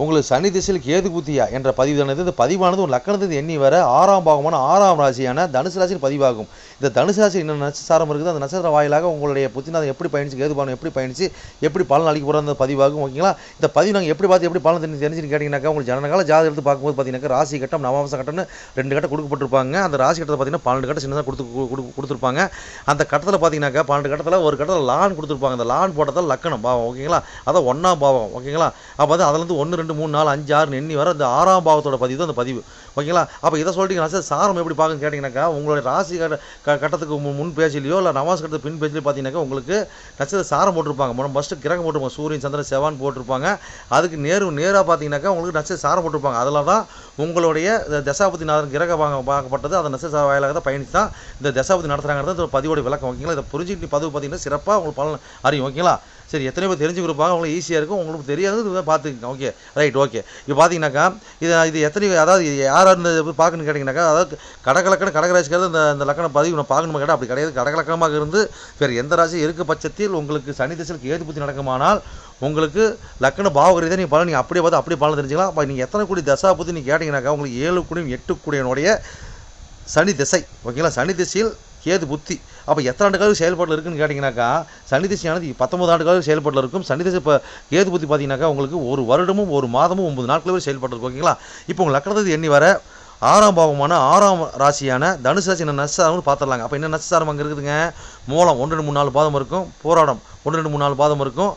உங்களுக்கு சனி திசையில் கேது புத்தியா என்ற பதிவானது இந்த பதிவானது ஒரு லக்கணத்துக்கு எண்ணி வர ஆறாம் பாகமான ஆறாம் ராசியான தனுசு ராசியில் பதிவாகும். இந்த தனுசு ராசி என்ன நட்சத்திரம் இருக்குது அந்த நட்சத்திர வாயிலாக உங்களுடைய புத்திநாதம் எப்படி பயணிச்சு கேது பானம் எப்படி பயணிச்சு எப்படி பலன் அளிக்க போகிற அந்த பதிவாகும் ஓகேங்களா? இந்த பதிவு நாங்கள் எப்படி பார்த்து எப்படி பலன் தெரிஞ்சு தெரிஞ்சுன்னு கேட்டிங்கனாக்கா உங்களுக்கு ஜனகால ஜாதகம் எடுத்து பார்க்கும்போது பார்த்தீங்கன்னா ராசி கட்டம் நவாம்ச கட்டம்னு ரெண்டு கட்டம் கொடுக்கப்பட்டிருப்பாங்க. அந்த ராசி கட்டத்தை பார்த்தீங்கன்னா பன்னெண்டு கட்டம் சின்னதாக கொடுத்து கொடுத்துருப்பாங்க. அந்த கட்டத்தில் பார்த்தீங்கன்னாக்கா பன்னெண்டு கட்டத்தில் ஒரு கட்டத்தில் லான் கொடுத்துருப்பாங்க. அந்த லான் போட்டதால் லக்கணம் பாவம் ஓகேங்களா? அதான் ஒன்றாம் பாவம் ஓகேங்களா? அப்போ வந்து அதுலேருந்து ஒன்று ரெண்டு மூணு நாலு அஞ்சு ஆறு எண்ணி வர அந்த ஆறாம் பாவத்தோட பதிவு தான் அந்த பதிவு. ஓகேங்களா? அப்போ இதை சொல்லிட்டீங்கன்னா சார் சாரம் எப்படி பார்க்குன்னு கேட்டிங்கனாக்கா உங்களுடைய ராசி கட்ட கட்டத்துக்கு முன் முன் பேச்சிலையோ இல்லை நவாஸ் கட்டத்துக்கு பின் பேச்சிலையோ பார்த்தீங்கன்னாக்கா உங்களுக்கு நட்சத்திர சாரம் போட்டிருப்பாங்க. முதல்ல ஃபஸ்ட்டு கிரகம் போட்டிருப்பாங்க. சூரியன் சந்திரன் செவான் போட்டிருப்பாங்க. அதுக்கு நேரு நேராக பார்த்தீங்கன்னாக்கா உங்களுக்கு நட்சத்திர சாரம் போட்டிருப்பாங்க. அதில் தான் உங்களுடைய தசாபதி நாதன் கிரக பார்க்கப்பட்டது. அந்த நட்சத்திர வாயிலாக தான் பயணித்து தான் இந்த தசாபதி நடத்துகிறாங்கிறது இந்த பதிவோட விளக்கம். ஓகேங்களா? இதை புரிஞ்சுக்கிட்டு பதிவு பார்த்தீங்கன்னா சிறப்பாக உங்களுக்கு பலன் அறியும். ஓகேங்களா? சரி எத்தனை பேர் தெரிஞ்சு கொடுப்பாங்க அவங்களுக்கு ஈஸியாக இருக்கும். உங்களுக்கு தெரியாதது பார்த்துக்கோங்க பார்த்துக்கங்க. ஓகே ரைட் ஓகே இப்போ பார்த்தீங்கன்னாக்கா இது இது எத்தனை அதாவது இது யாராக பார்க்கணும்னு கேட்டிங்கனாக்கா அதாவது கடகலக்கண கடகராசிக்காரது இந்த இந்த லக்கண பதிவு நான் பார்க்கணுமா கேட்டால் அப்படி கிடையாது. கடகலக்கணமாக இருந்து வேறு எந்த ராசி இருக்க பட்சத்தில் உங்களுக்கு சனி திசையில் கேது புத்தி நடக்குமானால் உங்களுக்கு லக்கண பாவகரீதை நீங்கள் பலன் நீங்கள் அப்படியே பார்த்து அப்படியே பலன் தெரிஞ்சுக்கலாம். அப்போ நீங்கள் எத்தனை கோடி தசா புத்தி நீங்கள் கேட்டிங்கனாக்கா உங்களுக்கு ஏழு கோடியும் எட்டு கோடியனுடைய சனி திசை. ஓகேங்களா சனி திசையில் கேது புத்தி. அப்போ எத்தனை ஆண்டு காலம் செயல்பாட்டில் இருக்குன்னு கேட்டிங்கனாக்கா சனி பத்தொம்பது பத்தொன்பது ஆண்டு காலம் செயல்பாட்டில் இருக்கும். சனி இப்போ கேது புத்தி பார்த்தீங்கன்னாக்கா உங்களுக்கு ஒரு வருடமும் ஒரு மாதமும் ஒன்பது நாட்கள் வரை செயல்பாட்டில் இருக்கும் ஓகேங்களா? இப்போ உங்கள் லக்கணத்துக்கு எண்ணி வர ஆறாம் பாவமான ஆறாம் ராசியான தனுசு ராசி என்ன நட்சத்திரம்னு பார்த்துடலாங்க அப்போ என்ன நட்சத்திரம் அங்கே இருக்குதுங்க? மூலம் ஒன்று ரெண்டு மூணு நாலு பாதம் இருக்கும். போராடம் ஒன்று ரெண்டு மூணு நாலு பாதம் இருக்கும்.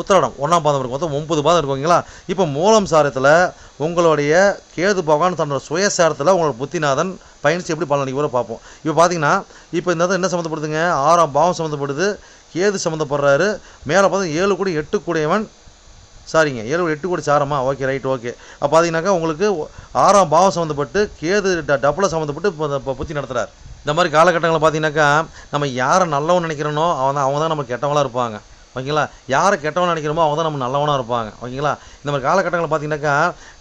உத்திராடம் ஒன்றாம் பாதம் இருக்கும். மொத்தம் ஒன்பது பாதம் இருக்கும் ஓகேங்களா? இப்போ மூலம் சாரத்தில் உங்களுடைய கேது பகவான் தன்னோட சுயசாரத்தில் உங்களோட புத்திநாதன் பயணிச்சு எப்படி பலன் கூட பார்ப்போம். இப்போ பார்த்தீங்கன்னா இப்போ இந்த என்ன சம்மந்தப்படுதுங்க ஆறாம் பாவம் சம்மந்தப்படுது கேது சம்மந்தப்படுறாரு மேலே பார்த்தா ஏழு கூட எட்டு கூடையவன் சாரிங்க ஏழு எட்டு கோடி சாரமா? Okay right okay. அப்போ பார்த்தீங்கன்னாக்கா உங்களுக்கு ஆறாம் பாவம் சம்மந்தப்பட்டு கேது ட டப்பில் சம்மந்தப்பட்டு இப்போ புத்தி நடத்துகிறார் இந்த மாதிரி காலகட்டங்களில் பார்த்தீங்கன்னாக்கா நம்ம யாரை நல்லவன் நினைக்கிறனோ அவன் தான் அவங்க தான் நம்ம கெட்டவங்களாக இருப்பாங்க. ஓகேங்களா? யாரை கெட்டவன் நினைக்கிறோமோ அவங்க தான் நம்ம நல்லவனாக இருப்பாங்க. ஓகேங்களா? இந்த மாதிரி காலகட்டங்களில் பார்த்தீங்கன்னாக்கா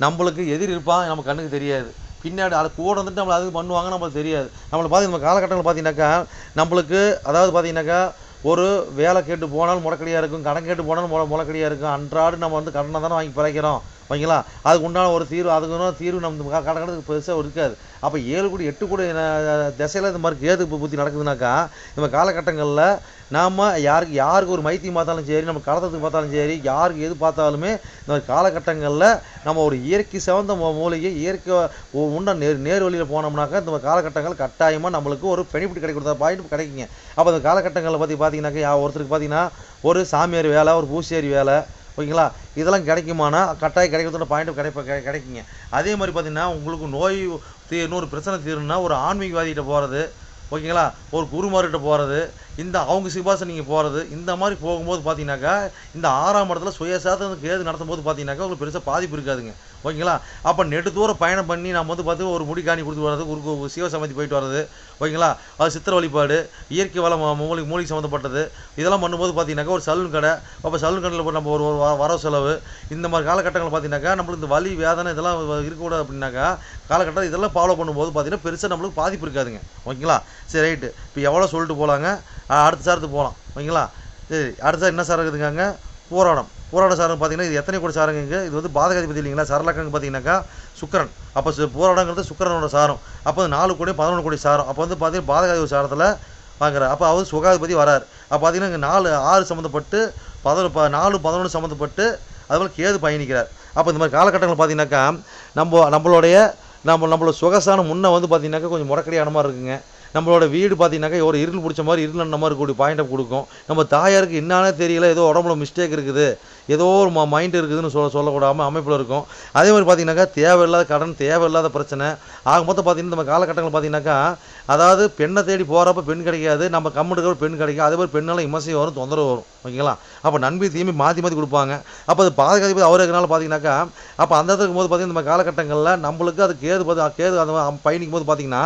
நம்மளுக்கு எதிர் இருப்பான் நம்ம கண்ணுக்கு தெரியாது. பின்னாடி அது கூட வந்துட்டு நம்மளை அது பண்ணுவாங்க நம்மளுக்கு தெரியாது. நம்மளை பார்த்து இந்த காலகட்டங்களில் பார்த்தீங்கன்னாக்கா நம்மளுக்கு அதாவது பார்த்தீங்கன்னாக்கா ஒரு வேலை கேட்டு போனாலும் முடக்கடியாக இருக்கும் கடன் கேட்டு போனாலும் முட முடக்கடியாக இருக்கும். அன்றாடு நம்ம வந்து கடனை தானே வாங்கி பிறக்கிறோம். ஓகேங்களா? அதுக்கு உண்டான ஒரு தீர்வு அதுக்கு தீர்வு நம்ம க- பெருசாக இருக்காது. அப்போ ஏழு கூடி எட்டு கூடி திசையில் இந்த மாதிரி கேது புத்தி நடக்குதுனாக்கா நம்ம காலகட்டங்களில் நாம் யாருக்கு யாருக்கு ஒரு மைத்தியம் பார்த்தாலும் சரி நம்ம கடத்தத்துக்கு பார்த்தாலும் சரி யாருக்கு எது பார்த்தாலுமே இந்த மாதிரி காலகட்டங்களில் நம்ம ஒரு இயற்கை சிறந்த மூலையை மூலிகை இயற்கை உண்ட நேர் நேர் வழியில் போனோம்னாக்கா இந்த காலகட்டங்கள் கட்டாயமாக நம்மளுக்கு ஒரு பெனிஃபிட் கிடைக்கிறதா பாயிண்ட் கிடைக்குங்க. அப்போ அந்த காலகட்டங்களில் பற்றி பார்த்தீங்கன்னாக்கா ஒருத்தருக்கு பார்த்தீங்கன்னா ஒரு சாமியார் வேலை ஒரு பூசியாரி வேலை ஓகேங்களா? இதெல்லாம் கிடைக்குமானா? கட்டாயம் கிடைக்கிறதோட பாயிண்ட் கிடைப்ப கிடைக்குங்க. அதே மாதிரி பார்த்தீங்கன்னா உங்களுக்கு நோய் தீ இன்னொரு பிரச்சனை தீரணும்னா ஒரு ஆன்மீகவாதிகிட்ட போகிறது ஓகேங்களா? ஒரு குருமார்கிட்ட போகிறது இந்த அவங்க சிபாசை நீங்கள் போகிறது இந்த மாதிரி போகும்போது பார்த்தீங்கன்னாக்கா இந்த ஆறாம் இடத்துல சுயசாதம் கேது நடத்தும் போது பார்த்தீங்கன்னாக்கா உங்களுக்கு பெருசாக பாதிப்பு இருக்காதுங்க. ஓகேங்களா? அப்போ நெடு தூரம் பயணம் பண்ணி நம்ம வந்து பார்த்து ஒரு முடிக்காணி கொடுத்து வர்றது ஒரு கு- போயிட்டு வர்றது ஓகேங்களா? அது சித்திர வழிபாடு இயற்கை வளம் மூலிக மூலிகை மூலிகை சம்மந்தப்பட்டது இதெல்லாம் பண்ணும்போது பார்த்தீங்கன்னாக்கா ஒரு சலூன் கடை. அப்போ சலூன் கடையில் போய் நம்ம ஒரு ஒரு வர செலவு. இந்த மாதிரி காலகட்டங்கள் பார்த்தீங்கன்னாக்கா நம்மளுக்கு இந்த வலி வேதனை இதெல்லாம் இருக்கக்கூடாது அப்படின்னாக்கா காலகட்டம் இதெல்லாம் ஃபாலோ பண்ணும்போது பார்த்தீங்கன்னா பெருசாக நம்மளுக்கு பாதிப்பு இருக்காதுங்க. ஓகேங்களா? சரி ரைட்டு. இப்போ எவ்வளோ சொல்லிட்டு போகலாங்க அடுத்த சாரத்துக்கு போகலாம் ஓகேங்களா? சரி அடுத்த சார் என்ன சார் இருக்குதுங்க போராடம். பூராட சாரம் பார்த்தீங்கன்னா இது எத்தனை கோடி சாரங்க? இது வந்து பாதகாதிபதி இல்லைங்களா? சரலக்கங்க பார்த்தீங்கன்னாக்கா சுக்கரன். அப்போ பூராடங்கிறது சுக்கரனோட சாரம். அப்போ வந்து நாலு கோடி பதினொன்று கோடி சாரம். அப்போ வந்து பார்த்தீங்கன்னா பாதகாதிபதி சாரத்தில் வாங்குறார். அப்போ அவர் சுகாதிபதி வரார். அப்போ பார்த்தீங்கன்னா இங்கே நாலு ஆறு சம்மந்தப்பட்டு பதினொன்று ப நாலு பதினொன்று சம்மந்தப்பட்டு அதுபோல் கேது பயணிக்கிறார். அப்போ இந்த மாதிரி காலகட்டங்கள் பார்த்தீங்கன்னாக்கா நம்ம நம்மளுடைய நம்ம நம்மளோட சுகசானம் முன்னே வந்து பார்த்தீங்கன்னாக்கா கொஞ்சம் முடக்கடியான மாதிரி இருக்குங்க. நம்மளோட வீடு பார்த்தீங்கன்னாக்கா ஒரு இருள் பிடிச்ச மாதிரி இருள் அண்ண மாதிரி கூடிய பாயிண்டை கொடுக்கும். நம்ம தாயாருக்கு என்னானே தெரியல ஏதோ உடம்புல மிஸ்டேக் இருக்குது. ஏதோ ஒரு ம மைண்ட் இருக்குதுன்னு சொல்ல சொல்லக்கூடாமல் அமைப்பில் இருக்கும். அதே மாதிரி பார்த்தீங்கன்னாக்கா தேவையில்லாத கடன் தேவையில்லாத பிரச்சனை. ஆக மொத்தம் பார்த்தீங்கன்னா நம்ம காலகட்டங்கள் பார்த்தீங்கன்னாக்கா அதாவது பெண்ணை தேடி போகிறப்ப பெண் கிடைக்காது நம்ம கம்முடுக்கிற பெண் கிடைக்கும் அதே மாதிரி பெண்ணால் இமசையும் வரும் தொந்தரவு வரும். ஓகேங்களா? அப்போ நன்மை தீமை மாற்றி மாற்றி கொடுப்பாங்க. அப்போ அது பாதுகாப்பு அவர் இருக்கிறனால பார்த்தீங்கன்னாக்கா அப்போ அந்த இடத்துக்கு போது பார்த்தீங்கன்னா நம்ம காலகட்டங்களில் நம்மளுக்கு அது கேது பார்த்து கேது அந்த பயணிக்கும் போது பார்த்தீங்கன்னா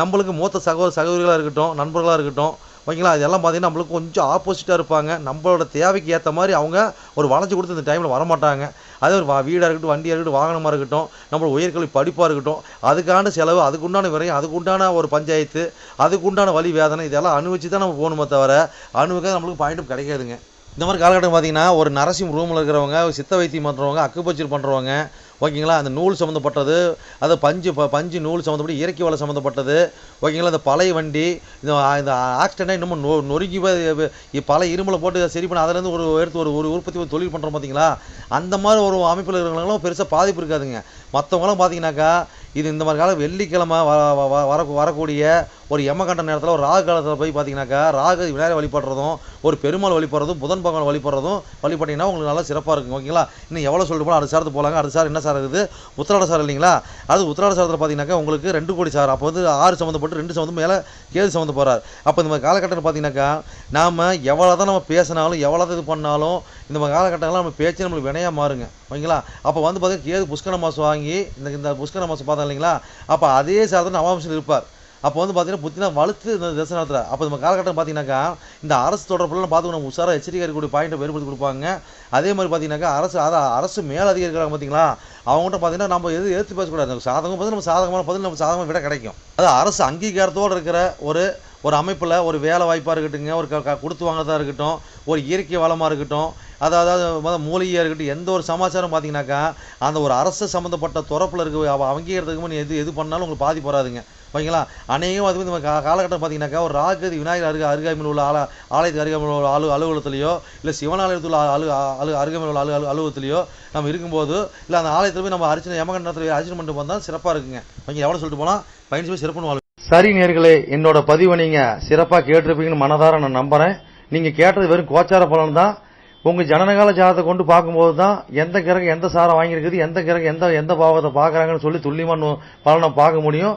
நம்மளுக்கு மூத்த சகோதர சகோதரிகளாக இருக்கட்டும் நண்பர்களாக இருக்கட்டும் ஓகேங்களா? இதெல்லாம் பார்த்தீங்கன்னா நம்மளுக்கு கொஞ்சம் ஆப்போசிட்டாக இருப்பாங்க. நம்மளோட தேவைக்கு ஏற்ற மாதிரி அவங்க ஒரு வளைஞ்சு கொடுத்து இந்த டைமில் வரமாட்டாங்க. அதே ஒரு வீடாக இருக்கட்டும் வண்டியாக இருக்கட்டும் வாகனமாக இருக்கட்டும் நம்மளோட உயர்கல்வி படிப்பாக இருக்கட்டும் அதுக்கான செலவு அதுக்குண்டான விரையும் அதுக்குண்டான ஒரு பஞ்சாயத்து அதுக்குண்டான வழி வேதனை இதெல்லாம் அனுபவிச்சு தான் நம்ம போகணுமே தவிர அனுபவிக்காத நம்மளுக்கு பாயிண்ட்டும் கிடைக்காதுங்க. இந்த மாதிரி காலகட்டம் பார்த்தீங்கன்னா ஒரு நரசிம் ரூமில் இருக்கிறவங்க சித்த வைத்தியம் பண்ணுறவங்க அக்குபச்சர் பண்ணுறவங்க ஓகேங்களா? அந்த நூல் சம்மந்தப்பட்டது அது பஞ்சு ப பஞ்சு நூல் சம்மந்தப்பட்டு இயற்கை வலை சம்மந்தப்பட்டது ஓகேங்களா? இந்த பழைய வண்டி இந்த இந்த ஆக்சிடெண்ட்டாக இன்னமும் நொ நொறுங்கி பல இரும்பில் போட்டு சரி பண்ண அதுலேருந்து ஒரு எடுத்து ஒரு ஒரு உற்பத்தி ஒரு தொழில் பண்ணுறோம் பார்த்தீங்களா அந்த மாதிரி ஒரு அமைப்பில் இருக்கிறவங்களும் பெருசாக பாதிப்பு இருக்காதுங்க. மற்றவங்களாம் பார்த்தீங்கன்னாக்கா இது இந்த மாதிரி காலம் வெள்ளிக்கிழமை வ- வ- வர வரக்கூடிய ஒரு யமகண்ட நேரத்தில் ஒரு ராகு காலத்தில் போய் பார்த்தீங்கன்னாக்கா ராகு விநாயகர் வழிபடுறதும் ஒரு பெருமாள் வழிபடுறதும் புதன் பகவான் வழிபடுறதும் வழிபட்டிங்கன்னா உங்களுக்கு நல்லா சிறப்பாக இருக்கும் ஓகேங்களா? இன்னும் எவ்வளோ சொல்லிட்டு போனால் அடுத்த சாரத்து போகலாங்க அடுத்த சார் என்ன சார் இருக்குது? உத்திராட சார் இல்லைங்களா? அது உத்திராட சாரத்தில் பார்த்தீங்கன்னாக்கா உங்களுக்கு ரெண்டு கோடி சார். அப்போ வந்து ஆறு சம்மந்தப்பட்டு ரெண்டு சம்மந்தம் மேலே கேது சம்மந்த போகிறார் அப்போ இந்த மாதிரி காலகட்டத்தில் பார்த்தீங்கன்னாக்கா நாம் எவ்வளோ தான் நம்ம பேசினாலும் எவ்வளோ இது பண்ணாலும் இந்த மாதிரி காலகட்டங்கள்லாம் நம்ம பேச்சு நம்மளுக்கு வினையாக மாறுங்க ஓகேங்களா? அப்போ வந்து பார்த்தீங்கன்னா கேது புஷ்கர மாதம் வாங்கி இந்த இந்த புஷ்கர மாதம் பார்த்தோம் இல்லைங்களா? அப்போ அதே சாரத்தில் நவாம்சம் இருப்பார். அப்போ வந்து பார்த்தீங்கன்னா புத்தினா வலுத்து இந்த தசை நடத்துறாரு அப்போ நம்ம காலகட்டம் பார்த்தீங்கன்னாக்கா இந்த அரசு தொடர்புலாம் பார்த்து நம்ம உஷாராக எச்சரிக்கை இருக்கக்கூடிய பாயிண்ட்டை வேறுபடுத்தி கொடுப்பாங்க. அதே மாதிரி பார்த்தீங்கன்னாக்கா அரசு அதான் அரசு மேலதிகாரிகளாக பார்த்தீங்களா அவங்ககிட்ட பார்த்தீங்கன்னா நம்ம எது எடுத்து பேசக்கூடாது. சாதகம் பதில் நம்ம சாதகமான பதில் நம்ம சாதகமாக விட கிடைக்கும். அது அரசு அங்கீகாரத்தோடு இருக்கிற ஒரு ஒரு அமைப்பில் ஒரு வேலை வாய்ப்பாக இருக்கட்டுங்க ஒரு க கொடுத்து வாங்குறதா இருக்கட்டும் ஒரு இயற்கை வளமாக இருக்கட்டும் அதாவது மூலிகையாக இருக்கட்டும் எந்த ஒரு சமாச்சாரம் பார்த்தீங்கன்னாக்கா அந்த ஒரு அரசு சம்மந்தப்பட்ட துறப்பில் இருக்க அவ அங்கீகாரத்துக்கு முன் எது எது பண்ணாலும் உங்களுக்கு பாதிப்பு வராதுங்க. ஓகேங்களா அநேகம் அது வந்து கா காலகட்டம் பார்த்தீங்கன்னாக்கா ஒரு ராகதி விநாயகர் அருக அருகாமையில் உள்ள ஆல ஆலயத்துக்கு அருகாமையில் உள்ள அலு அலுவலகத்திலையோ இல்லை சிவனாலயத்தில் உள்ள அலு அலு அருகாமையில் உள்ள அலு அலு அலுவலகத்திலையோ நம்ம இருக்கும்போது இல்லை அந்த ஆலயத்தில் போய் நம்ம அர்ச்சனை யமகண்டத்தில் அர்ச்சனை பண்ணிட்டு வந்தால் சிறப்பாக இருக்குங்க. ஓகே எவ்வளோ சொல்லிட்டு போனால் பயணிச்சு போய் சிறப்புன்னு வாழ்க்கை சரி நேர்களே என்னோட பதிவை நீங்கள் சிறப்பாக கேட்டிருப்பீங்கன்னு மனதார நான் நம்புகிறேன் நீங்கள் கேட்டது வெறும் கோச்சார பலன் தான். உங்கள் ஜனனகால ஜாதத்தை கொண்டு பார்க்கும்போது தான் எந்த கிரகம் எந்த சாரம் வாங்கியிருக்குது எந்த கிரகம் எந்த எந்த பாவத்தை பார்க்குறாங்கன்னு சொல்லி துல்லியமான பலனை பார்க்க முடியும்.